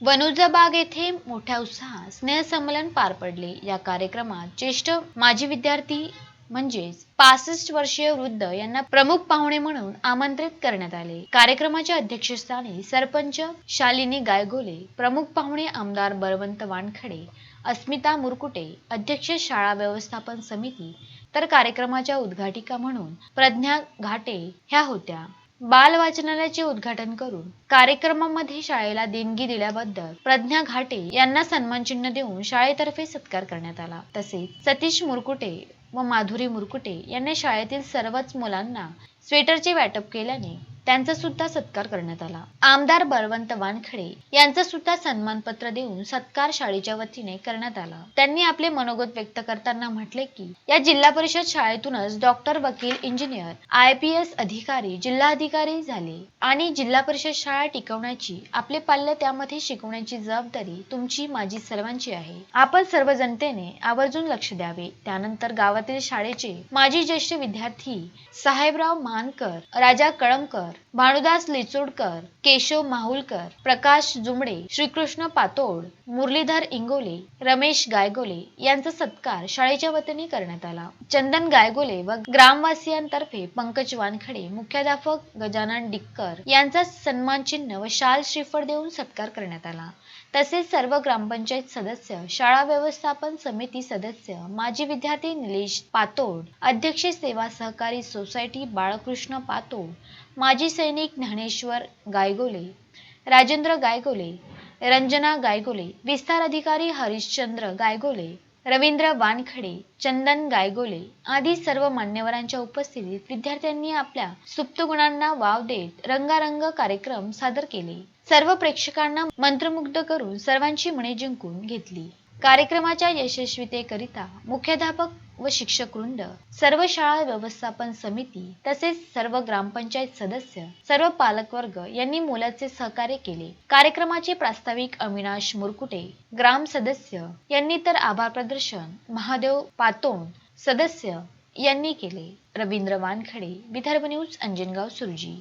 वनुजाबाग येथे मोठ्या उत्साहात स्नेहसंमेलन पार पडले. या कार्यक्रमात ज्येष्ठ माजी विद्यार्थी म्हणजेच पासष्ट वर्षीय वृद्ध यांना प्रमुख पाहुणे म्हणून आमंत्रित करण्यात आले. कार्यक्रमाच्या अध्यक्षस्थानी सरपंच शालिनी गायगोले प्रमुख पाहुणे आमदार बळवंत वानखडे अस्मिता मुरकुटे अध्यक्ष शाळा व्यवस्थापन समिती तर कार्यक्रमाच्या उद्घाटिका म्हणून प्रज्ञा घाटे ह्या होत्या. बाल वाचनालयाचे उद्घाटन करून कार्यक्रमामध्ये शाळेला देणगी दिल्याबद्दल प्रज्ञा घाटे यांना सन्मानचिन्ह देऊन शाळेतर्फे सत्कार करण्यात आला. तसेच सतीश मुरकुटे व माधुरी मुरकुटे यांनी शाळेतील सर्वच मुलांना स्वेटरचे वाटप केल्याने त्यांचा सुद्धा सत्कार करण्यात आला. आमदार बळवंत वानखडे यांचा सुद्धा सन्मानपत्र देऊन सत्कार शाळेच्या वतीने करण्यात आला. त्यांनी आपले मनोगत व्यक्त करताना म्हटले की या जिल्हा परिषद शाळेतूनच डॉक्टर वकील इंजिनियर आय पी एस अधिकारी जिल्हाधिकारी झाले आणि जिल्हा परिषद शाळा टिकवण्याची आपले पाल्य त्यामध्ये शिकवण्याची जबाबदारी तुमची माझी सर्वांची आहे. आपण सर्व जनतेने आवर्जून लक्ष द्यावे. त्यानंतर गावातील शाळेचे माजी ज्येष्ठ विद्यार्थी साहेबराव मानकर राजा कळमकर भानुदास लिचोडकर केशव माहुलकर प्रकाश जुमडे श्रीकृष्ण पातोड मुरलीधर इंगोले रमेश गायगोले यांचा सत्कार शाळेच्या वतीने करण्यात आला. चंदन गायगोले व ग्रामवासियांतर्फे पंकज वानखडे मुख्याध्यापक गजानन डिक्कर यांचा सन्मान चिन्ह व शाल श्रीफळ देऊन सत्कार करण्यात आला. तसेच सर्व ग्रामपंचायत सदस्य शाळा व्यवस्थापन समिती सदस्य माजी विद्यार्थी निलेश पातोड अध्यक्ष सेवा सहकारी सोसायटी बाळकृष्ण पातोड माजी सैनिक ज्ञानेश्वर गायगोले राजेंद्र गायगोले रंजना गायगोले विस्तार अधिकारी हरिश्चंद्र गायगोले रवींद्र वानखडे चंदन गायगोले आदी सर्व मान्यवरांच्या उपस्थितीत विद्यार्थ्यांनी आपल्या सुप्त गुणांना वाव देत रंगारंग कार्यक्रम सादर केले. सर्व प्रेक्षकांना मंत्रमुग्ध करून सर्वांची मने जिंकून घेतली. कार्यक्रमाच्या यशस्वीतेकरिता मुख्याध्यापक व शिक्षक वृंद सर्व शाळा व्यवस्थापन समिती तसेच सर्व ग्रामपंचायत सदस्य सर्व पालकवर्ग यांनी मोलाचे सहकार्य केले. कार्यक्रमाचे प्रास्ताविक अविनाश मुरकुटे ग्राम सदस्य यांनी तर आभार प्रदर्शन महादेव पातोंड सदस्य यांनी केले. रवींद्र वानखडे विदर्भ न्यूज अंजनगाव सुरजी.